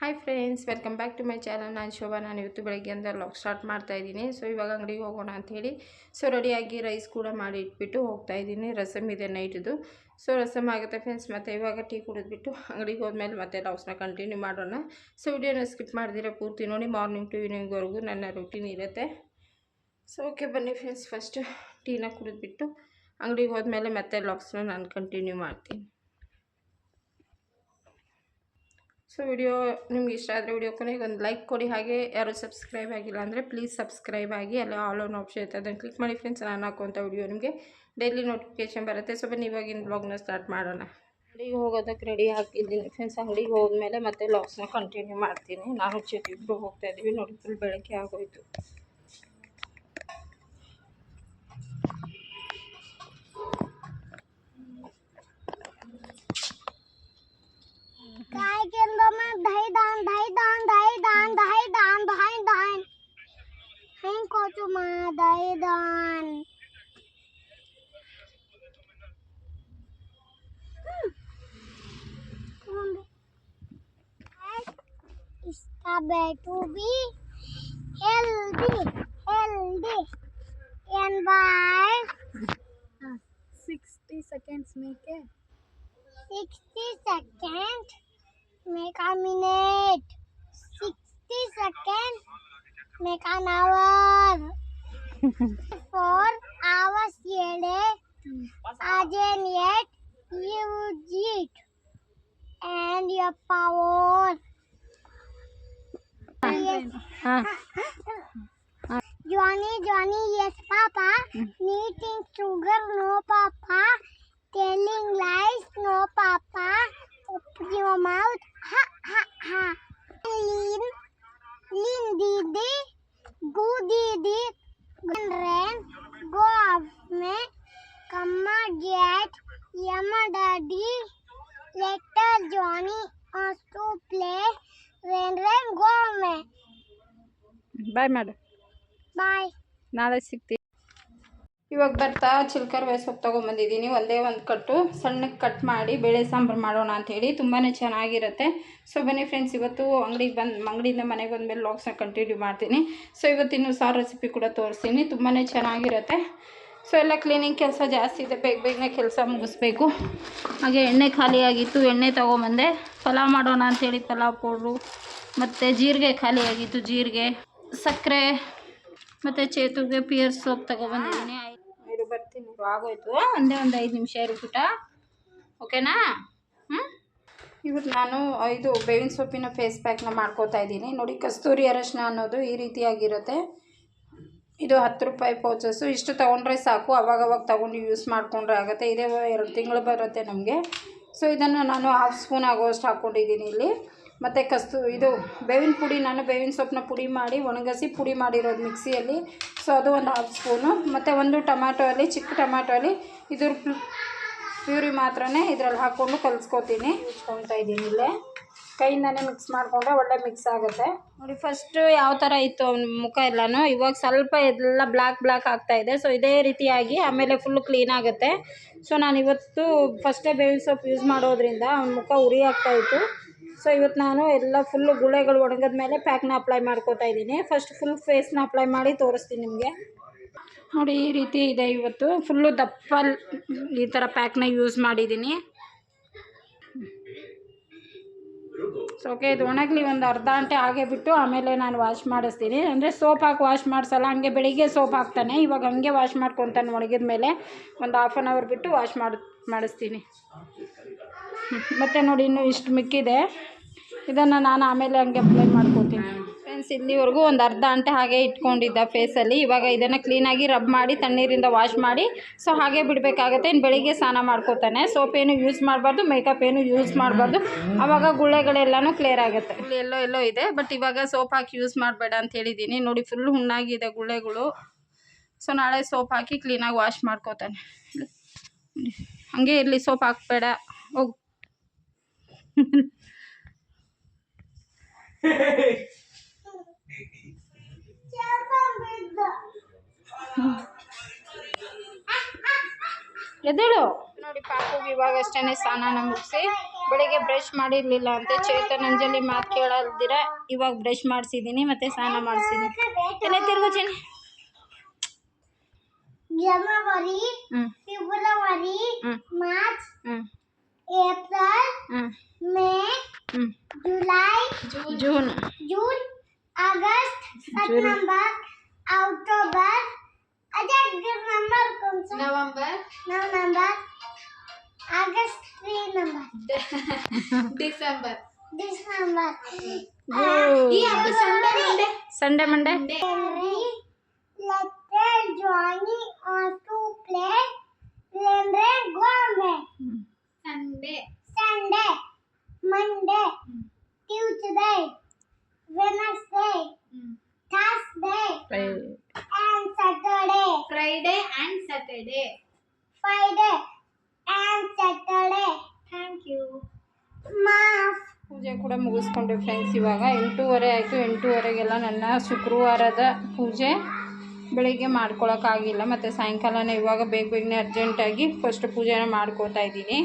Hi friends welcome back to my channel ನಾನು ಶೋಭಾ, ನಾನು ಇವತ್ತು ಬೆಳಗ್ಗೆಯಿಂದ ಲಾಕ್ ಸ್ಟಾರ್ಟ್ ಮಾಡ್ತಾ ಇದ್ದೀನಿ. ಸೊ ಇವಾಗ ಅಂಗಡಿಗೆ ಹೋಗೋಣ ಅಂಥೇಳಿ ಸೊ ರೆಡಿಯಾಗಿ ರೈಸ್ ಕೂಡ ಮಾಡಿ ಇಟ್ಬಿಟ್ಟು ಹೋಗ್ತಾ ಇದ್ದೀನಿ. ರಸಮ್ ಇದೆ ನೈಟ್ದು ಸೊ ರಸಮ್ ಆಗುತ್ತೆ ಫ್ರೆಂಡ್ಸ್ ಮತ್ತು ಇವಾಗ ಟೀ ಕುಡಿದ್ಬಿಟ್ಟು ಅಂಗಡಿಗೆ ಹೋದ್ಮೇಲೆ ಮತ್ತೆ ಲಾಕ್ಸ್ನ ಕಂಟಿನ್ಯೂ ಮಾಡೋಣ. ಸೊ ವಿಡಿಯೋನ ಸ್ಕಿಪ್ ಮಾಡಿದಿರ ಪೂರ್ತಿ ನೋಡಿ. ಮಾರ್ನಿಂಗ್ ಟು ಈವ್ನಿಂಗ್ವರೆಗೂ ನನ್ನ ರುಟೀನ್ ಇರುತ್ತೆ. ಸೊ ಓಕೆ ಬನ್ನಿ ಫ್ರೆಂಡ್ಸ್ ಫಸ್ಟು ಟೀನ ಕುಡಿದ್ಬಿಟ್ಟು ಅಂಗಡಿಗೆ ಹೋದ್ಮೇಲೆ ಮತ್ತೆ ಲಾಗ್ಸ್ನ ನಾನು ಕಂಟಿನ್ಯೂ ಮಾಡ್ತೀನಿ. ಸೊ ವಿಡಿಯೋ ನಿಮ್ಗೆ ಇಷ್ಟ ಆದರೆ ವಿಡಿಯೋ ಕೊನೆಗೆ ಒಂದು ಲೈಕ್ ಕೊಡಿ. ಹಾಗೆ ಯಾರು ಸಬ್ಸ್ಕ್ರೈಬ್ ಆಗಿಲ್ಲ ಅಂದರೆ ಪ್ಲೀಸ್ ಸಬ್ಸ್ಕ್ರೈಬ್ ಆಗಿ, ಅಲ್ಲಿ ಆಲ್ ಆನ್ ಆಪ್ಷನ್ ಇರ್ತದೆ ಅದನ್ನು ಕ್ಲಿಕ್ ಮಾಡಿ ಫ್ರೆಂಡ್ಸ್ ನಾನು ಹಾಕುವಂಥ ವಿಡಿಯೋ ನಿಮಗೆ ಡೈಲಿ ನೋಟಿಫಿಕೇಶನ್ ಬರುತ್ತೆ. ಸೊ ಬನ್ನಿ, ಇವಾಗಿನ ಬ್ಲಾಗ್ನ ಸ್ಟಾರ್ಟ್ ಮಾಡೋಣ. ಅಂಗಡಿಗೆ ಹೋಗೋದಕ್ಕೆ ರೆಡಿ ಹಾಕಿದ್ದೀನಿ ಫ್ರೆಂಡ್ಸ್ ಅಂಗಡಿಗೆ ಹೋದ್ಮೇಲೆ ಮತ್ತೆ ಲಾಗ್ಸ್ನ ಕಂಟಿನ್ಯೂ ಮಾಡ್ತೀನಿ. ನಾನು ಜೊತೆ ಇಬ್ಬರು ಹೋಗ್ತಾ ಇದ್ದೀವಿ. ನೋಡಿ ಫುಲ್ ಬೆಳಗ್ಗೆ ಆಗೋಯ್ತು. mother to be healthy, healthy and wise. 60 seconds make it. 60 seconds make a minute. 60 seconds make an hour. Four hours a day. Again yet you eat and your power. Johnny, Johnny, yes, Papa. Eating sugar, no, Papa. Telling lies, no, Papa. Open your mouth, ha, ha, ha. Lean, lean, Didi. Go, Didi. Rain. Go, off me. Come, get. Yama, Daddy. Later, Johnny wants to play. Rain, rain, go. ಬಾಯ್ ಮಾಡು. ಬಾಯ್. ನಾಳೆ ಸಿಗ್ತೀವಿ ಇವಾಗ ಬರ್ತಾ ಚಿಲ್ಕರ್ ಸೊಪ್ಪು ತೊಗೊಂಬಂದಿದ್ದೀನಿ ಒಂದೇ ಒಂದು ಕಟ್ಟು. ಸಣ್ಣಕ್ಕೆ cut ಮಾಡಿ ಬೇಳೆ ಸಾಂಬಾರು ಮಾಡೋಣ ಅಂಥೇಳಿ ತುಂಬಾ ಚೆನ್ನಾಗಿರುತ್ತೆ. ಸೊ ಬನ್ನಿ ಫ್ರೆಂಡ್ಸ್ ಇವತ್ತು ಅಂಗಡಿಗೆ ಬಂದು ಅಂಗಡಿಯಿಂದ ಮನೆಗೆ ಬಂದಮೇಲೆ ಲಾಗ್ಸ್ನ ಕಂಟಿನ್ಯೂ ಮಾಡ್ತೀನಿ. ಸೊ ಇವತ್ತಿನ್ನು ಸಾರು ರೆಸಿಪಿ ಕೂಡ ತೋರಿಸ್ತೀನಿ. ತುಂಬಾ ಚೆನ್ನಾಗಿರುತ್ತೆ. ಸೊ ಎಲ್ಲ ಕ್ಲೀನಿಂಗ್ ಕೆಲಸ ಜಾಸ್ತಿ ಇದೆ. ಬೇಗ ಬೇಗನೆ ಕೆಲಸ ಮುಗಿಸ್ಬೇಕು. ಹಾಗೆ ಎಣ್ಣೆ ಖಾಲಿಯಾಗಿತ್ತು ಎಣ್ಣೆ ತೊಗೊಂಬಂದೆ ಪಲಾವ್ ಮಾಡೋಣ ಅಂಥೇಳಿ ಪಲಾವ್ ಪೌಡ್ರು. ಮತ್ತು ಜೀರಿಗೆ ಖಾಲಿಯಾಗಿತ್ತು ಜೀರಿಗೆ. ಸಕ್ಕರೆ, ಮತ್ತು ಚೇತುಗೆ ಪಿಯರ್ ಸೋಪ್ ತಗೊಬಂದಿದ್ದೀನಿ. ಇದು ಬರ್ತೀನಿ ಆಗೋಯ್ತು. ಒಂದೇ ಒಂದು ಐದು ನಿಮಿಷ ಇರ್ಬಿಟ್ಟ ಓಕೆನಾ? ಹ್ಞೂ ಇವತ್ತು ನಾನು ಇದು ಬೇವಿನ ಸೊಪ್ಪಿನ ಫೇಸ್ ಪ್ಯಾಕ್ನ ಮಾಡ್ಕೋತಾ ಇದ್ದೀನಿ. ನೋಡಿ, ಕಸ್ತೂರಿ ಅರಶಿನ ಅನ್ನೋದು ಈ ರೀತಿಯಾಗಿರುತ್ತೆ. ಇದು ಹತ್ತು ರೂಪಾಯಿ ಪೌಚಸ್ಸು. ಇಷ್ಟು ತೊಗೊಂಡ್ರೆ ಸಾಕು. ಅವಾಗವಾಗ ತೊಗೊಂಡು ಯೂಸ್ ಮಾಡಿಕೊಂಡ್ರೆ ಆಗುತ್ತೆ. ಇದೇ ಎರಡು ತಿಂಗಳು ಬರುತ್ತೆ ನಮಗೆ. ಸೊ ಇದನ್ನು ನಾನು ಹಾಫ್ ಸ್ಪೂನ್ ಆಗುವಷ್ಟು ಹಾಕ್ಕೊಂಡಿದ್ದೀನಿ ಇಲ್ಲಿ. ಮತ್ತು ಕಸ್ತು, ಇದು ಬೇವಿನ ಪುಡಿ, ನಾನು ಬೇವಿನ ಸೊಪ್ಪನ್ನ ಪುಡಿ ಮಾಡಿ, ಒಣಗಿಸಿ ಪುಡಿ ಮಾಡಿರೋದು ಮಿಕ್ಸಿಯಲ್ಲಿ. ಸೊ ಅದು ಒಂದು ಹಾಫ್ ಸ್ಪೂನು ಮತ್ತು ಒಂದು ಟೊಮ್ಯಾಟೊ ಅಲ್ಲಿ, ಚಿಕ್ಕ ಟೊಮ್ಯಾಟೊ ಅಲ್ಲಿ, ಇದ್ರ ಪ್ಯೂರಿ ಮಾತ್ರನೇ ಇದರಲ್ಲಿ ಹಾಕ್ಕೊಂಡು ಕಲಿಸ್ಕೊತೀನಿ. ಉಚ್ಕೊತಾ ಇದ್ದೀನಿ ಇಲ್ಲೇ. ಕೈಯಿಂದನೇ ಮಿಕ್ಸ್ ಮಾಡಿಕೊಂಡ್ರೆ ಒಳ್ಳೆ ಮಿಕ್ಸ್ ಆಗುತ್ತೆ. ನೋಡಿ ಫಸ್ಟ್ ಯಾವ ಥರ ಇತ್ತು ಅವ್ನ ಮುಖ ಎಲ್ಲಾನು? ಇವಾಗ ಸ್ವಲ್ಪ ಎಲ್ಲ ಬ್ಲ್ಯಾಕ್ ಬ್ಲ್ಯಾಕ್ ಆಗ್ತಾ ಇದೆ. ಸೊ ಇದೇ ರೀತಿಯಾಗಿ ಆಮೇಲೆ ಫುಲ್ ಕ್ಲೀನ್ ಆಗುತ್ತೆ. ಸೊ ನಾನು ಇವತ್ತು ಫಸ್ಟೇ ಬೇವಿನ ಸೊಪ್ಪು ಯೂಸ್ ಮಾಡೋದ್ರಿಂದ ಅವ್ನ ಮುಖ ಉರಿ ಆಗ್ತಾ ಇತ್ತು. ಸೊ ಇವತ್ತು ನಾನು ಎಲ್ಲ ಫುಲ್ಲು ಗುಳೆಗಳು ಒಣಗಿದ ಮೇಲೆ ಪ್ಯಾಕ್ನ ಅಪ್ಲೈ ಮಾಡ್ಕೋತಾ ಇದ್ದೀನಿ. ಫಸ್ಟ್ ಫುಲ್ ಫೇಸ್ನ ಅಪ್ಲೈ ಮಾಡಿ ತೋರಿಸ್ತೀನಿ ನಿಮಗೆ. ನೋಡಿ, ಈ ರೀತಿ ಇದೆ ಇವತ್ತು. ಫುಲ್ಲು ದಪ್ಪ ಈ ಥರ ಪ್ಯಾಕ್ನ ಯೂಸ್ ಮಾಡಿದ್ದೀನಿ. ಸೊ ಓಕೆ ಇದು ಒಣಗಲಿ ಒಂದು ಅರ್ಧ ಗಂಟೆ ಹಾಗೆ ಬಿಟ್ಟು ಆಮೇಲೆ ನಾನು ವಾಶ್ ಮಾಡಿಸ್ತೀನಿ. ಅಂದರೆ ಸೋಪ್ ಹಾಕಿ ವಾಶ್ ಮಾಡಿಸಲ್ಲ, ಹಂಗೆ ಬೆಳಿಗ್ಗೆ ಸೋಪ್ ಹಾಕ್ತಾನೆ. ಇವಾಗ ಹಂಗೆ ವಾಶ್ ಮಾಡ್ಕೊತಾನೆ ಒಣಗಿದ ಮೇಲೆ ಒಂದು ಹಾಫ್ ಆನ್ ಅವರ್ ಬಿಟ್ಟು ವಾಶ್ ಮಾಡಿ, ಮಾಡಿಸ್ತೀನಿ. ಮತ್ತು ನೋಡಿ, ಇನ್ನೂ ಇಷ್ಟು ಮಿಕ್ಕಿದೆ. ಇದನ್ನು ನಾನು ಆಮೇಲೆ ಹಂಗೆ ಅಪ್ಲೈ ಮಾಡ್ಕೋತೀನಿ. ಫ್ರೆಂಡ್ಸ್ ಇಲ್ಲಿವರೆಗೂ ಒಂದು ಅರ್ಧ ಅಂಟೆ ಹಾಗೆ ಇಟ್ಕೊಂಡಿದ್ದ ಫೇಸಲ್ಲಿ ಇವಾಗ ಇದನ್ನು ಕ್ಲೀನಾಗಿ ರಬ್ ಮಾಡಿ, ತಣ್ಣೀರಿಂದ ವಾಶ್ ಮಾಡಿ ಸೊ ಹಾಗೆ ಬಿಡಬೇಕಾಗತ್ತೆ. ಇನ್ನು ಬೆಳಿಗ್ಗೆ ಸ್ನಾನ ಮಾಡ್ಕೋತಾನೆ. ಸೋಪ್ ಏನು ಯೂಸ್ ಮಾಡಬಾರ್ದು ಮೇಕಪ್ ಏನು ಯೂಸ್ ಮಾಡಬಾರ್ದು. ಆವಾಗ ಗುಳ್ಳೆಗಳೆಲ್ಲನೂ ಕ್ಲಿಯರ್ ಆಗುತ್ತೆ. ಎಲ್ಲೋ ಎಲ್ಲೋ ಇದೆ ಬಟ್ ಇವಾಗ ಸೋಪ್ ಹಾಕಿ ಯೂಸ್ ಮಾಡಬೇಡ ಅಂತ ಹೇಳಿದ್ದೀನಿ ನೋಡಿ ಫುಲ್ ಹುಣ್ಣಾಗಿದೆ ಗುಳ್ಳೆಗಳು. ಸೊ ನಾಳೆ ಸೋಪ್ ಹಾಕಿ ಕ್ಲೀನಾಗಿ ವಾಶ್ ಮಾಡ್ಕೋತಾನೆ. ಹಂಗೆ ಇರಲಿ ಸೋಪ್ ಹಾಕಬೇಡ. ಹೋಗು. ಎದ್ದೇಳು? ನೋಡಿ ಪಾಪುಗೆ ಇವಾಗ ಅಷ್ಟೇ ಸ್ನಾನ ಮುಗಿಸಿ ಬೆಳಿಗ್ಗೆ ಬ್ರಷ್ ಮಾಡಿರಲಿಲ್ಲ ಅಂತ ಚೇತನ್ ಅಂಜಲಿ ಮಾತು ಕೇಳಲ್ದಿರ ಇವಾಗ ಬ್ರಷ್ ಮಾಡಿಸಿದ್ದೀನಿ ಮತ್ತು ಸ್ನಾನ ಮಾಡಿಸಿದ್ದೀನಿ ಎಲ್ಲ ತಿರುಗು ಚೆನ್ನಿ? ಜನವರಿ ಹ್ಞೂ ಫೆಬ್ರವರಿ ಹ್ಞೂ ಮಾರ್ಚ್ ಹ್ಞೂ ಏಪ್ರಿಲ್ ಹ್ಞೂ ಮೇ ಹ್ಞೂ ಜುಲೈ ಜೂನ್ ಜೂನ್. December ಎಂಟೂವರೆ ಆಯಿತು, ಎಂಟೂವರೆಗೆಲ್ಲ ನನ್ನ ಶುಕ್ರವಾರದ ಪೂಜೆ ಬೆಳಿಗ್ಗೆ ಮಾಡ್ಕೊಳಕ್ಕಾಗಿಲ್ಲ. ಮತ್ತು ಸಾಯಂಕಾಲನೇ ಇವಾಗ ಬೇಗ ಬೇಗನೆ ಅರ್ಜೆಂಟಾಗಿ ಫಸ್ಟ್ ಪೂಜೆನ ಮಾಡ್ಕೋತಾ ಇದ್ದೀನಿ.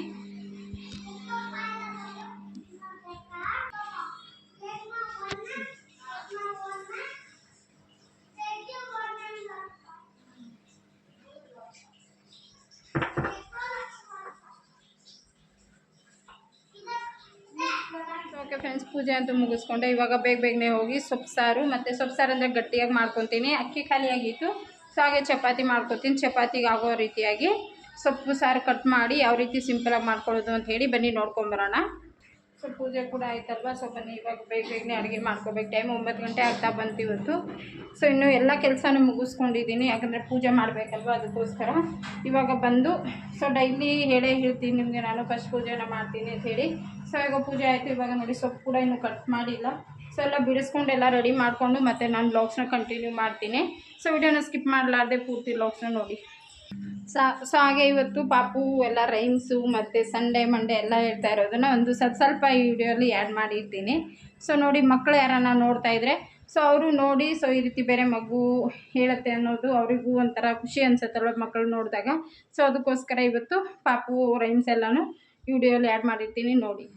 ಓಕೆ ಫ್ರೆಂಡ್ಸ್ ಪೂಜೆ ಅಂತೂ ಮುಗಿಸ್ಕೊಂಡೆ. ಇವಾಗ ಬೇಗ ಬೇಗನೆ ಹೋಗಿ ಸೊಪ್ಪು ಸಾರು ಮತ್ತು ಸೊಪ್ಪು ಸಾರು ಅಂದರೆ ಗಟ್ಟಿಯಾಗಿ ಮಾಡ್ಕೊತೀನಿ. ಅಕ್ಕಿ ಖಾಲಿಯಾಗಿತ್ತು. ಸೊ ಹಾಗೆ ಚಪಾತಿ ಮಾಡ್ಕೊತೀನಿ. ಚಪಾತಿಗೆ ಆಗೋ ರೀತಿಯಾಗಿ ಸೊಪ್ಪು ಸಾರು ಕಟ್ ಮಾಡಿ ಯಾವ ರೀತಿ ಸಿಂಪಲಾಗಿ ಮಾಡ್ಕೊಳ್ಳೋದು ಅಂತ ಹೇಳಿ ಬನ್ನಿ ನೋಡ್ಕೊಂಬರೋಣ ಸೊ ಪೂಜೆ ಕೂಡ ಆಯ್ತಲ್ವ? ಸೊ ಬನ್ನಿ, ಇವಾಗ ಬೇಗ ಬೇಗನೆ ಅಡುಗೆ ಮಾಡ್ಕೋಬೇಕು. ಟೈಮ್ ಒಂಬತ್ತು ಗಂಟೆ ಆಗ್ತಾ ಬಂತು ಇವತ್ತು. ಸೊ ಇನ್ನು ಎಲ್ಲ ಕೆಲಸನೂ ಮುಗಿಸ್ಕೊಂಡಿದ್ದೀನಿ ಯಾಕಂದರೆ ಪೂಜೆ ಮಾಡಬೇಕಲ್ವ ಅದಕ್ಕೋಸ್ಕರ. ಇವಾಗ ಬಂದು ಸೊ ಡೈಲಿ ಹೇಳೇ ಹೇಳ್ತೀನಿ ನಿಮಗೆ, ನಾನು ಫಸ್ಟ್ ಪೂಜೆನ ಮಾಡ್ತೀನಿ ಅಂತ ಹೇಳಿ. ಸೊ ಇವಾಗ ಪೂಜೆ ಆಯಿತು. ಇವಾಗ ನೋಡಿ, ಸೊಪ್ಪು ಕೂಡ ಇನ್ನೂ ಕಟ್ ಮಾಡಿಲ್ಲ. ಸೊ ಎಲ್ಲ ಬಿಡಿಸ್ಕೊಂಡು ಎಲ್ಲ ರೆಡಿ ಮಾಡಿಕೊಂಡು ಮತ್ತೆ ನಾನು ಬ್ಲಾಗ್ಸ್ನ ಕಂಟಿನ್ಯೂ ಮಾಡ್ತೀನಿ. ಸೊ ವಿಡಿಯೋನ ಸ್ಕಿಪ್ ಮಾಡಲಾರ್ದೆ ಪೂರ್ತಿ ಬ್ಲಾಗ್ಸ್ನ ನೋಡಿ. ಸಾ ಹಾಗೆ ಇವತ್ತು ಪಾಪು, ಎಲ್ಲ ರೈಮ್ಸು ಮತ್ತು ಸಂಡೇ ಮಂಡೇ ಎಲ್ಲ ಹೇಳ್ತಾ ಇರೋದನ್ನು ಒಂದು ಸ್ವಲ್ಪ ಸ್ವಲ್ಪ ಈ ವಿಡಿಯೋಲಿ ಆ್ಯಡ್ ಮಾಡಿರ್ತೀನಿ. ಸೊ ನೋಡಿ ಮಕ್ಕಳು ಯಾರನ್ನ ನೋಡ್ತಾ ಇದ್ರೆ ಸೊ ಅವರು ನೋಡಿ ಸೊ ಈ ರೀತಿ ಬೇರೆ ಮಗು ಹೇಳುತ್ತೆ ಅನ್ನೋದು ಅವರಿಗೂ ಒಂಥರ ಖುಷಿ ಅನ್ಸುತ್ತಲ್ವ ಮಕ್ಕಳು ನೋಡಿದಾಗ. ಸೊ ಅದಕ್ಕೋಸ್ಕರ ಇವತ್ತು ಪಾಪು ರೈಮ್ಸ್ ಎಲ್ಲನೂ ವಿಡಿಯೋಲಿ ಆ್ಯಡ್ ಮಾಡಿರ್ತೀನಿ ನೋಡಿ.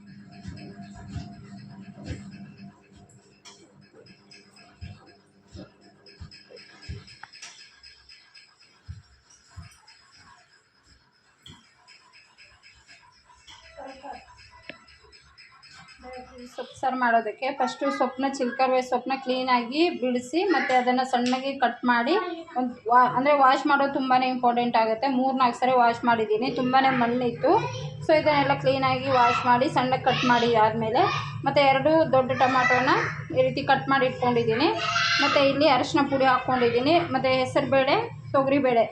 ಸಾರು ಮಾಡೋದಕ್ಕೆ ಫಸ್ಟು ಸೊಪ್ಪನ್ನ ಚಿಲ್ಕರ್ವೆ ಸೊಪ್ಪನ್ನ ಕ್ಲೀನಾಗಿ ಬಿಡಿಸಿ ಮತ್ತು ಅದನ್ನು ಸಣ್ಣಗೆ ಕಟ್ ಮಾಡಿ ಒಂದು ವಾ, ಅಂದರೆ ವಾಶ್ ಮಾಡೋದು ತುಂಬಾ ಇಂಪಾರ್ಟೆಂಟ್ ಆಗುತ್ತೆ. ಮೂರು ನಾಲ್ಕು ಸರಿ ವಾಶ್ ಮಾಡಿದ್ದೀನಿ. ತುಂಬಾ ಮಣ್ಣಿತ್ತು. ಸೊ ಇದನ್ನೆಲ್ಲ ಕ್ಲೀನಾಗಿ ವಾಶ್ ಮಾಡಿ ಸಣ್ಣಗೆ ಕಟ್ ಮಾಡಿ ಆದಮೇಲೆ ಮತ್ತು ಎರಡು ದೊಡ್ಡ ಟೊಮ್ಯಾಟೋನ ಈ ರೀತಿ ಕಟ್ ಮಾಡಿ ಇಟ್ಕೊಂಡಿದ್ದೀನಿ. ಮತ್ತು ಇಲ್ಲಿ ಅರಶಿನ ಪುಡಿ ಹಾಕ್ಕೊಂಡಿದ್ದೀನಿ. ಮತ್ತು ಹೆಸರುಬೇಳೆ ತೊಗರಿಬೇಳೆ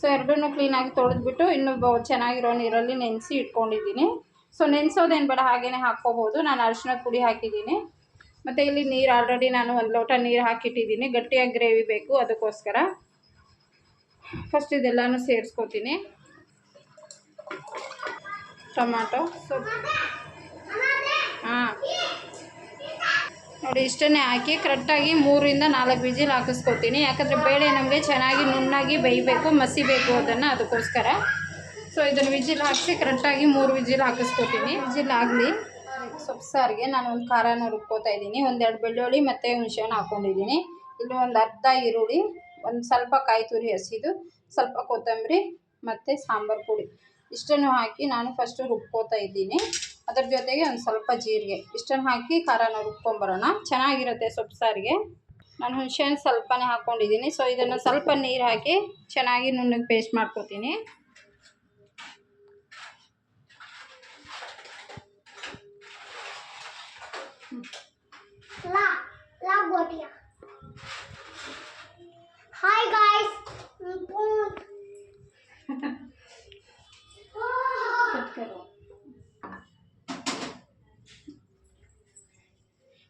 ಸೊ ಎರಡನ್ನೂ ಕ್ಲೀನಾಗಿ ತೊಳೆದ್ಬಿಟ್ಟು ಇನ್ನೂ ಚೆನ್ನಾಗಿರೋ ನೀರಲ್ಲಿ ನೆನೆಸಿ ಇಟ್ಕೊಂಡಿದ್ದೀನಿ. ಸೊ ನೆನೆಸೋದೇನು ಬೇಡ ಹಾಗೇ ಹಾಕ್ಕೋಬೋದು. ನಾನು ಅರಿಶಿನ ಪುಡಿ ಹಾಕಿದ್ದೀನಿ. ಮತ್ತು ಇಲ್ಲಿ ನೀರು ಆಲ್ರೆಡಿ ನಾನು ಒಂದು ಲೋಟ ನೀರು ಹಾಕಿಟ್ಟಿದ್ದೀನಿ. ಗಟ್ಟಿಯಾಗಿ ಗ್ರೇವಿ ಬೇಕು ಅದಕ್ಕೋಸ್ಕರ. ಫಸ್ಟ್ ಇದೆಲ್ಲನೂ ಸೇರಿಸ್ಕೋತೀನಿ. ಟೊಮಾಟೊ ಸೊ ಹಾಂ. ನೋಡಿ, ಇಷ್ಟನ್ನೇ ಹಾಕಿ ಕರೆಕ್ಟಾಗಿ ಮೂರಿಂದ ನಾಲ್ಕು ವಿಜಿಲ್ ಹಾಕಿಸ್ಕೊತೀನಿ. ಯಾಕಂದರೆ ಬೇಳೆ ನಮಗೆ ಚೆನ್ನಾಗಿ ನುಣ್ಣಾಗಿ ಬೇಯಬೇಕು, ಮಸಿಬೇಕು ಅದನ್ನು ಅದಕ್ಕೋಸ್ಕರ. ಸೊ ಇದನ್ನು ವಿಜಿಲ್ ಹಾಕಿಸಿ ಕರೆಕ್ಟಾಗಿ ಮೂರು ವಿಜಿಲ್ ಹಾಕಿಸ್ಕೊತೀನಿ. ವಿಜಿಲ್ ಆಗಲಿ. ಸೊಪ್ಪು ಸಾರಿಗೆ ನಾನು ಒಂದು ಖಾರನ ರುಬ್ಕೋತಾ ಇದ್ದೀನಿ. ಒಂದೆರಡು ಬೆಳ್ಳುಳ್ಳಿ ಮತ್ತು ಹುಣಸೆಹಣ್ಣು ಹಾಕ್ಕೊಂಡಿದ್ದೀನಿ ಇಲ್ಲಿ ಒಂದು ಅರ್ಧ ಈರುಳ್ಳಿ, ಒಂದು ಸ್ವಲ್ಪ ಕಾಯಿ ತುರಿ ಹಸಿದು, ಸ್ವಲ್ಪ ಕೊತ್ತಂಬರಿ ಮತ್ತು ಸಾಂಬಾರು ಪುಡಿ. ಇಷ್ಟನ್ನು ಹಾಕಿ ನಾನು ಫಸ್ಟು ರುಬ್ಕೋತಾ ಇದ್ದೀನಿ. ಅದ್ರ ಜೊತೆಗೆ ಒಂದು ಸ್ವಲ್ಪ ಜೀರಿಗೆ. ಇಷ್ಟನ್ನು ಹಾಕಿ ಖಾರನ ರುಬ್ಕೊಂಬರೋಣ. ಚೆನ್ನಾಗಿರುತ್ತೆ ಸೊಪ್ಪು ಸಾರಿಗೆ. ನಾನು ಹುಣಸೆಹಣ್ಣು ಸ್ವಲ್ಪನೇ ಹಾಕ್ಕೊಂಡಿದ್ದೀನಿ ಸೊ ಇದನ್ನು ಸ್ವಲ್ಪ ನೀರು ಹಾಕಿ ಚೆನ್ನಾಗಿ ನುಣ್ಣಗೆ ಪೇಸ್ಟ್ ಮಾಡ್ಕೊತೀನಿ. La, la botia. Hi guys.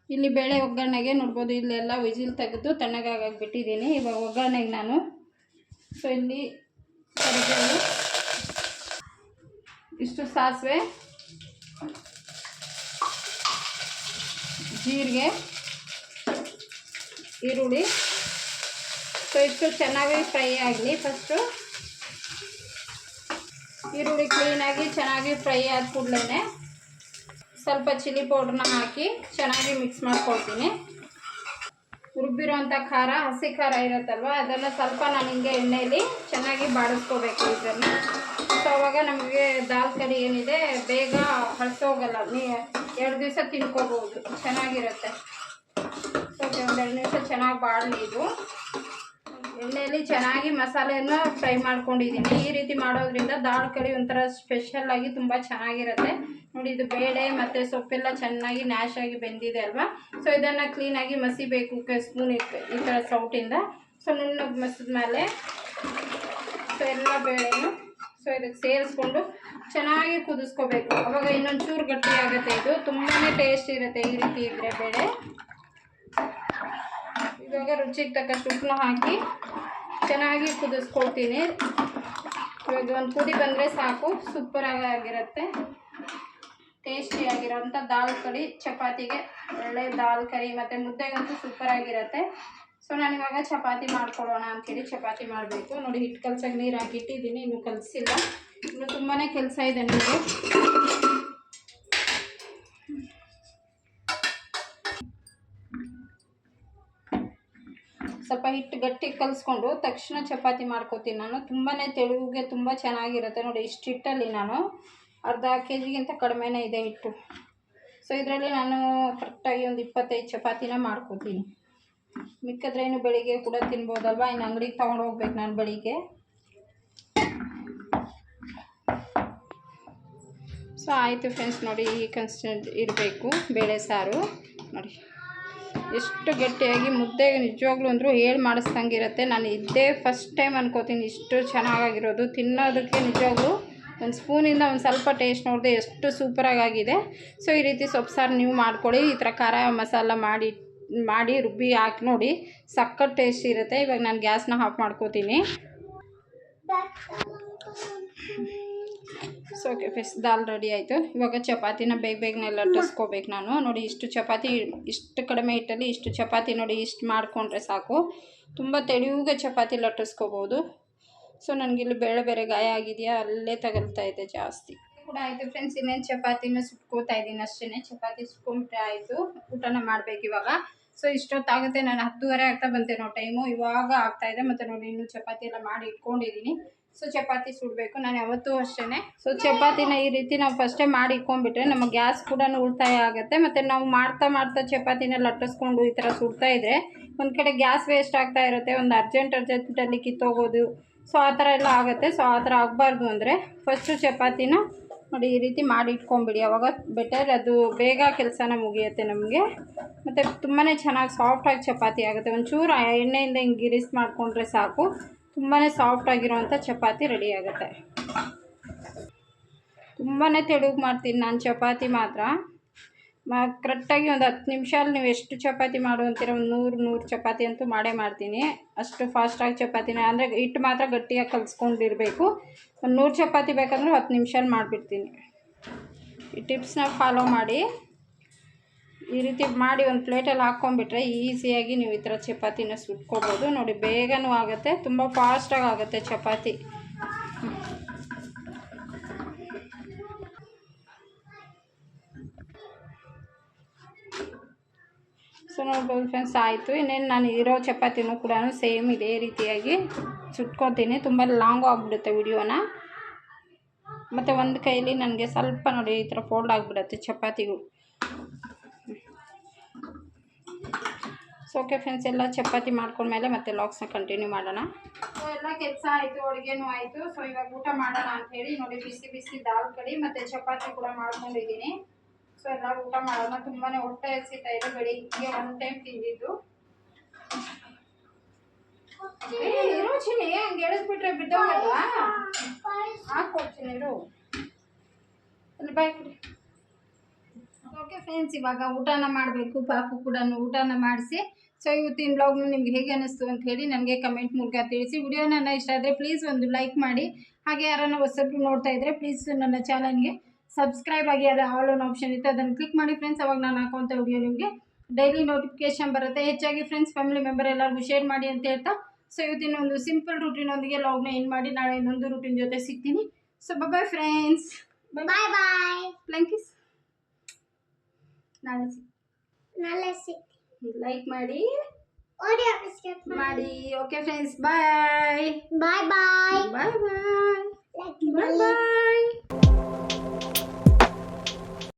ಇಲ್ಲಿ ಬೇಳೆ ಒಗ್ಗರಣೆಗೆ ನೋಡ್ಬೋದು ಇಲ್ಲೆಲ್ಲ ವಿಜಿಲ್ ತೆಗೆದು ತಣ್ಣಗಾಗ ಬಿಟ್ಟಿದ್ದೀನಿ ಇವಾಗ ಒಗ್ಗರಣೆಗೆ ನಾನು ಸೊ ಇಲ್ಲಿ ಇಷ್ಟು ಸಾಸಿವೆ ಜೀರಿಗೆ, ಈರುಳ್ಳಿ. ಸೊ ಇಷ್ಟು ಚೆನ್ನಾಗಿ ಫ್ರೈ ಆಗಲಿ. ಫಸ್ಟು ಈರುಳ್ಳಿ ಕ್ಲೀನಾಗಿ ಚೆನ್ನಾಗಿ ಫ್ರೈ ಆದ ಕೂಡಲೇ ಸ್ವಲ್ಪ ಚಿಲ್ಲಿ ಪೌಡ್ರನ್ನ ಹಾಕಿ ಚೆನ್ನಾಗಿ ಮಿಕ್ಸ್ ಮಾಡ್ಕೊಳ್ತೀನಿ. ರುಬ್ಬಿರೋಂಥ ಖಾರ, ಹಸಿ ಖಾರ ಇರುತ್ತಲ್ವ? ಅದನ್ನು ಸ್ವಲ್ಪ ನಾನು ಹಿಂಗೆ ಎಣ್ಣೆಯಲ್ಲಿ ಚೆನ್ನಾಗಿ ಬಾಡಿಸ್ಕೋಬೇಕು ಇದನ್ನು. ಸೊ, ಅವಾಗ ನಮಗೆ ದಾಲ್ ಕರಿ ಏನಿದೆ, ಬೇಗ ಹಳಸೋಗಲ್ಲ ನೀ ಎರಡು ದಿವಸ ತಿನ್ಕೋಬೋದು ಚೆನ್ನಾಗಿರುತ್ತೆ. ಸೊ ಒಂದೆರಡು ನಿಮಿಷ ಚೆನ್ನಾಗಿ ಬಾಡಲಿ ಇದು. ಎಣ್ಣೆಯಲ್ಲಿ ಚೆನ್ನಾಗಿ ಮಸಾಲೆಯನ್ನು ಫ್ರೈ ಮಾಡ್ಕೊಂಡಿದ್ದೀನಿ ಈ ರೀತಿ ಮಾಡೋದ್ರಿಂದ ದಾಲ್ ಕರಿ ಒಂಥರ ಸ್ಪೆಷಲ್ಲಾಗಿ ತುಂಬ ಚೆನ್ನಾಗಿರುತ್ತೆ. ನೋಡಿ, ಇದು ಬೇಳೆ ಮತ್ತು ಸೊಪ್ಪೆಲ್ಲ ಚೆನ್ನಾಗಿ ನ್ಯಾಶ್ ಆಗಿ ಬೆಂದಿದೆ ಅಲ್ವಾ? ಸೊ, ಇದನ್ನು ಕ್ಲೀನಾಗಿ ಮಸಿಬೇಕು ಸ್ಪೂನ್ ಈ ಥರ ಸೌಟಿಂದ ಸೊ, ನುಣ್ಣಗೆ ಮಸಿದ ಮೇಲೆ ಸೊ, ಎಲ್ಲ ಬೇಳೆನು ಸೊ ಇದಕ್ಕೆ ಸೇರಿಸ್ಕೊಂಡು ಚೆನ್ನಾಗಿ ಕುದಿಸ್ಕೋಬೇಕು. ಅವಾಗ ಇನ್ನೊಂದು ಚೂರು ಗಟ್ಟಿ ಆಗುತ್ತೆ ಇದು. ತುಂಬಾ ಟೇಸ್ಟ್ ಇರುತ್ತೆ ಈ ರೀತಿ ಇದ್ದರೆ ಬೇಳೆ ಇವಾಗ ರುಚಿಗೆ ತಕ್ಕಷ್ಟು ಉಪ್ಪು ಹಾಕಿ ಚೆನ್ನಾಗಿ ಕುದಿಸ್ಕೊಳ್ತೀನಿ. ಇವಾಗ ಒಂದು ಕುದಿ ಬಂದರೆ ಸಾಕು. ಸೂಪರ್ ಆಗಿರುತ್ತೆ. ಟೇಸ್ಟಿಯಾಗಿರೋಂಥ ದಾಲ್ ಕರಿ. ಚಪಾತಿಗೆ ಒಳ್ಳೆ ದಾಲ್ ಕರಿ ಮತ್ತು ಮುದ್ದೆಗಂತೂ ಸೂಪರಾಗಿರುತ್ತೆ ಸೊ ನಾನು ಇವಾಗ ಚಪಾತಿ ಮಾಡ್ಕೊಳ್ಳೋಣ ಅಂತೇಳಿ ಚಪಾತಿ ಮಾಡಬೇಕು. ನೋಡಿ ಹಿಟ್ಟು ಕಲ್ಸಂಗೆ ನೀರು ಹಾಕಿಟ್ಟಿದ್ದೀನಿ, ಇನ್ನು ಕಲಿಸಿಲ್ಲ. ಇನ್ನು ತುಂಬಾ ಕೆಲಸ ಇದೆ ನನಗೆ ಸ್ವಲ್ಪ ಹಿಟ್ಟು ಗಟ್ಟಿ ಕಲಿಸ್ಕೊಂಡು ತಕ್ಷಣ ಚಪಾತಿ ಮಾಡ್ಕೋತೀನಿ ನಾನು. ತುಂಬಾ ತೆಳುಗೆ ತುಂಬ ಚೆನ್ನಾಗಿರುತ್ತೆ. ನೋಡಿ, ಇಷ್ಟು ಹಿಟ್ಟಲ್ಲಿ ನಾನು ಅರ್ಧ ಕೆ ಜಿಗಿಂತ ಕಡಿಮೆನೇ ಇದೆ ಹಿಟ್ಟು. ಸೊ ಇದರಲ್ಲಿ ನಾನು ಕರೆಕ್ಟಾಗಿ ಒಂದು ಇಪ್ಪತ್ತೈದು ಚಪಾತಿನ ಮಾಡ್ಕೋತೀನಿ. ಮಿಕ್ಕಿದ್ರೆ ಇನ್ನು ಬೆಳಿಗ್ಗೆ ಕೂಡ ತಿನ್ಬೋದಲ್ವಾ? ಇನ್ನು ಅಂಗಡಿಗೆ ತೊಗೊಂಡು ಹೋಗ್ಬೇಕು ನಾನು ಬೆಳಿಗ್ಗೆ. ಸೊ ಆಯಿತು ಫ್ರೆಂಡ್ಸ್ ನೋಡಿ ಈ ಕನ್ಸಿಸ್ಟೆಂಟ್ ಇರಬೇಕು, ಬೇಳೆ ಸಾರು. ನೋಡಿ, ಎಷ್ಟು ಗಟ್ಟಿಯಾಗಿ ಮುದ್ದೆ ನಿಜವಾಗ್ಲೂ ಅಂದರೂ ಹೇಳಿ ಮಾಡಿಸ್ದಂಗೆ ಇರುತ್ತೆ. ನಾನು ಇದ್ದೇ ಫಸ್ಟ್ ಟೈಮ್ ಅನ್ಕೋತೀನಿ ಇಷ್ಟು ಚೆನ್ನಾಗಿರೋದು ತಿನ್ನೋದಕ್ಕೆ ನಿಜವಾಗ್ಲೂ ಒಂದು ಸ್ಪೂನಿಂದ ಒಂದು ಸ್ವಲ್ಪ ಟೇಸ್ಟ್ ನೋಡಿದೆ ಎಷ್ಟು ಸೂಪರಾಗಿ ಆಗಿದೆ ಸೊ ಈ ರೀತಿ ಸೊಪ್ಪು ಸಾರು ನೀವು ಮಾಡ್ಕೊಳ್ಳಿ. ಈ ಥರ ಖಾರ ಮಸಾಲ ಮಾಡಿ ಮಾಡಿ ರುಬ್ಬಿ ಹಾಕಿ ನೋಡಿ. ಸಕ್ಕತ್ ಟೇಸ್ಟ್ ಇರುತ್ತೆ. ಇವಾಗ ನಾನು ಗ್ಯಾಸ್ನ ಆಫ್ ಮಾಡ್ಕೋತೀನಿ. ಸೊ ಓಕೆ ದಾಲ್ ರೆಡಿ ಆಯಿತು. ಇವಾಗ ಚಪಾತಿನ ಬೇಗ ಬೇಗನೆ ಲಟ್ಟಿಸ್ಕೋಬೇಕು ನಾನು. ನೋಡಿ, ಇಷ್ಟು ಚಪಾತಿ, ಇಷ್ಟು ಕಡಿಮೆ ಇಟ್ಟಲ್ಲಿ ಇಷ್ಟು ಚಪಾತಿ ನೋಡಿ, ಇಷ್ಟು ಮಾಡಿಕೊಂಡ್ರೆ ಸಾಕು. ತುಂಬ ತೆಳುಗೆ ಚಪಾತಿ ಲಟ್ಟಿಸ್ಕೋಬೋದು. ಸೊ ನನಗಿಲ್ಲಿ ಬೇಳೆ ಬೇರೆ ಗಾಯ ಆಗಿದೆಯಾ? ಅಲ್ಲೇ ತಗಲ್ತಾ ಇದೆ ಜಾಸ್ತಿ. ಕೂಡ ಆಯಿತು ಫ್ರೆಂಡ್ಸ್ ಇನ್ನೇನು ಚಪಾತಿನ ಸುಟ್ಕೋತಾ ಇದ್ದೀನಿ ಅಷ್ಟೇ ಚಪಾತಿ ಸುಟ್ಕೊಂಡ್ರೆ ಆಯಿತು. ಊಟನ ಮಾಡಬೇಕು ಇವಾಗ. ಸೊ ಇಷ್ಟೊತ್ತಾಗುತ್ತೆ. ನಾನು ಹತ್ತುವರೆ ಆಗ್ತಾ ಬಂತೆ ನೋ ಟೈಮು ಇವಾಗ ಆಗ್ತಾ ಇದೆ. ಮತ್ತು ನೋಡಿ ಇನ್ನೂ ಚಪಾತಿ ಎಲ್ಲ ಮಾಡಿ ಇಟ್ಕೊಂಡಿದ್ದೀನಿ. ಸೊ ಚಪಾತಿ ಸುಡಬೇಕು. ನಾನು ಯಾವತ್ತೂ ಅಷ್ಟೇ ಸೊ ಚಪಾತಿನ ಈ ರೀತಿ ನಾವು ಫಸ್ಟೇ ಮಾಡಿ ಇಟ್ಕೊಂಡ್ಬಿಟ್ರೆ ನಮ್ಮ ಗ್ಯಾಸ್ ಕೂಡ ಉಳಿತಾಯ ಆಗುತ್ತೆ. ಮತ್ತು ನಾವು ಮಾಡ್ತಾ ಮಾಡ್ತಾ ಚಪಾತಿನ ಲಟ್ಟಿಸ್ಕೊಂಡು ಈ ಥರ ಸುಡ್ತಾ ಇದ್ದರೆ ಒಂದು ಕಡೆ ಗ್ಯಾಸ್ ವೇಸ್ಟ್ ಆಗ್ತಾ ಇರುತ್ತೆ. ಒಂದು ಅರ್ಜೆಂಟ್ ಅರ್ಜೆಂಟಲ್ಲಿ ಕಿತ್ತೋಗೋದು. ಸೊ ಆ ಥರ ಎಲ್ಲ ಆಗುತ್ತೆ. ಸೊ ಆ ಥರ ಆಗಬಾರ್ದು ಅಂದರೆ ಫಸ್ಟು ಚಪಾತಿನ ನೋಡಿ, ಈ ರೀತಿ ಮಾಡಿ ಇಟ್ಕೊಂಬಿಡಿ. ಅವಾಗ ಬೆಟರ್ ಅದು ಬೇಗ ಕೆಲಸನ ಮುಗಿಯುತ್ತೆ ನಮಗೆ. ಮತ್ತು ತುಂಬಾ ಚೆನ್ನಾಗಿ ಸಾಫ್ಟಾಗಿ ಚಪಾತಿ ಆಗುತ್ತೆ. ಒಂಚೂರು ಎಣ್ಣೆಯಿಂದ ಹಿಂಗೆ ಗಿರಿಸ್ ಮಾಡಿಕೊಂಡ್ರೆ ಸಾಕು. ತುಂಬಾ ಸಾಫ್ಟಾಗಿರೋವಂಥ ಚಪಾತಿ ರೆಡಿ ಆಗುತ್ತೆ. ತುಂಬಾ ತೆಳುಗೆ ಮಾಡ್ತೀನಿ ನಾನು ಚಪಾತಿ ಮಾತ್ರ. ಕರೆಕ್ಟಾಗಿ ಒಂದು ಹತ್ತು ನಿಮಿಷಲ್ಲಿ ನೀವು ಎಷ್ಟು ಚಪಾತಿ ಮಾಡು ಅಂತೀರ ಒಂದು ನೂರು ನೂರು ಚಪಾತಿ ಅಂತೂ ಮಾಡೇ ಮಾಡ್ತೀನಿ. ಅಷ್ಟು ಫಾಸ್ಟಾಗಿ ಚಪಾತಿನ, ಅಂದರೆ ಹಿಟ್ಟು ಮಾತ್ರ ಗಟ್ಟಿಯಾಗಿ ಕಲಿಸ್ಕೊಂಡಿರಬೇಕು. ಒಂದು ನೂರು ಚಪಾತಿ ಬೇಕಂದ್ರೆ ಹತ್ತು ನಿಮಿಷಲ್ಲಿ ಮಾಡಿಬಿಡ್ತೀನಿ. ಈ ಟಿಪ್ಸ್ನ ಫಾಲೋ ಮಾಡಿ. ಈ ರೀತಿ ಮಾಡಿ ಒಂದು ಪ್ಲೇಟಲ್ಲಿ ಹಾಕ್ಕೊಂಬಿಟ್ರೆ ಈಸಿಯಾಗಿ ನೀವು ಈ ಥರ ಚಪಾತಿನ ಸುಟ್ಕೋಬೋದು. ನೋಡಿ, ಬೇಗನೂ ಆಗುತ್ತೆ, ತುಂಬ ಫಾಸ್ಟಾಗಿ ಆಗುತ್ತೆ ಚಪಾತಿ. ಸೊ ನೋಡ್ಬೋದು ಫ್ರೆಂಡ್ಸ್ ಆಯಿತು. ಇನ್ನೇನು ನಾನು ಇರೋ ಚಪಾತಿನೂ ಕೂಡ ಸೇಮ್ ಇದೇ ರೀತಿಯಾಗಿ ಸುಟ್ಕೊತೀನಿ. ತುಂಬ ಲಾಂಗು ಆಗಿಬಿಡುತ್ತೆ ವಿಡಿಯೋನ. ಮತ್ತು ಒಂದು ಕೈಯಲ್ಲಿ ನನಗೆ ಸ್ವಲ್ಪ ನೋಡಿ ಈ ಥರ ಫೋಲ್ಡ್ ಆಗಿಬಿಡುತ್ತೆ ಚಪಾತಿಗಳು ಸೊ ಓಕೆ ಫ್ರೆಂಡ್ಸ್ ಎಲ್ಲ ಚಪಾತಿ ಮಾಡ್ಕೊಂಡ್ಮೇಲೆ ಮತ್ತೆ ಲಾಗ್ಸ್ನ ಕಂಟಿನ್ಯೂ ಮಾಡೋಣ. ಸೊ ಎಲ್ಲ ಕೆಲಸ ಆಯಿತು, ಅಡುಗೆನೂ ಆಯಿತು. ಸೊ ಇವಾಗ ಊಟ ಮಾಡೋಣ ಅಂತ ಹೇಳಿ ನೋಡಿ ಬಿಸಿ ಬಿಸಿ ದಾಲ್ ಕಡಿ ಮತ್ತು ಚಪಾತಿ ಕೂಡ ಮಾಡ್ಕೊಂಡಿದ್ದೀನಿ. ಸೊ ಎಲ್ಲರೂ ಊಟ ಮಾಡೋಣ. ತುಂಬಾ ಹೊಟ್ಟೆ ಎಸಿತಾ ಇದೆ. ಬೆಳಿಗ್ಗೆ ಒನ್ ಟೈಮ್ ತಿಂದಿದ್ದು. ಏ, ಇರು ಚಿನಿ ಹಂಗೆ ಎಳಿಸ್ಬಿಟ್ರೆ ಬಿದ್ದೋಗಲ್ವಾ ಹಾಕ್ಕೊಡ್ತೀನಿ ಇರು. ಓಕೆ ಫ್ರೆಂಡ್ಸ್ ಇವಾಗ ಊಟನ ಮಾಡಬೇಕು. ಪಾಪು ಕೂಡ ಊಟನ ಮಾಡಿಸಿ. ಸೊ ಇವತ್ತಿನ ಬ್ಲಾಗ್ನು ನಿಮ್ಗೆ ಹೇಗೆ ಅನ್ನಿಸ್ತು ಅಂತ ಹೇಳಿ ನನಗೆ ಕಮೆಂಟ್ ಮೂಲಕ ತಿಳಿಸಿ. ವಿಡಿಯೋ ನನ್ನ ಇಷ್ಟ ಆದರೆ ಪ್ಲೀಸ್ ಒಂದು ಲೈಕ್ ಮಾಡಿ. ಹಾಗೆ ಯಾರನ್ನ ಹೊಸಬ್ರು ನೋಡ್ತಾ ಇದ್ದರೆ ಪ್ಲೀಸ್ ನನ್ನ ಚಾನಲ್ಗೆ ಸಬ್ಸ್ಕ್ರೈಬ್ ಆಗಿ ಅದು ಆಲ್ ಒನ್ ಆಪ್ಷನ್ ಇತ್ತು ಅದನ್ನು ಕ್ಲಿಕ್ ಮಾಡಿ ಫ್ರೆಂಡ್ಸ್ ಅವಾಗ ನಾನು ಹಾಕೋಂಥ ವಿಡಿಯೋ ನಿಮಗೆ ಡೈಲಿ ನೋಟಿಫಿಕೇಶನ್ ಬರುತ್ತೆ. ಹೆಚ್ಚಾಗಿ ಫ್ರೆಂಡ್ಸ್ ಫ್ಯಾಮಿಲಿ ಮೆಂಬರ್ ಎಲ್ಲರಿಗೂ ಶೇರ್ ಮಾಡಿ ಅಂತ ಹೇಳ್ತಾ ಸೊ ಇವತ್ತಿನ ಒಂದು ಸಿಂಪಲ್ ರೂಟೀನೊಂದಿಗೆ ಲಾಗ್ನ ಏನು ಮಾಡಿ ನಾಳೆ ಇನ್ನೊಂದು ರೂಟೀನ್ ಜೊತೆ ಸಿಗ್ತೀನಿ. ಸೊ ಬಾಯ್ ಫ್ರೆಂಡ್ಸ್ ಬಾಯ್ ಬಾಯ್ ಪ್ಲಂಕಿಸ್ ನಾಳೆ ಸಿಗ್ತೀನಿ ಲೈಕ್ ಮಾಡಿ. ಮಾಡಿ. ಓಕೆ ಫ್ರೆಂಡ್ಸ್ ಬಾಯ್ ಬಾಯ್ ಬಾಯ್ ಬಾಯ್ ಬಾಯ್ ಬಾಯ್ ಬಾಯ್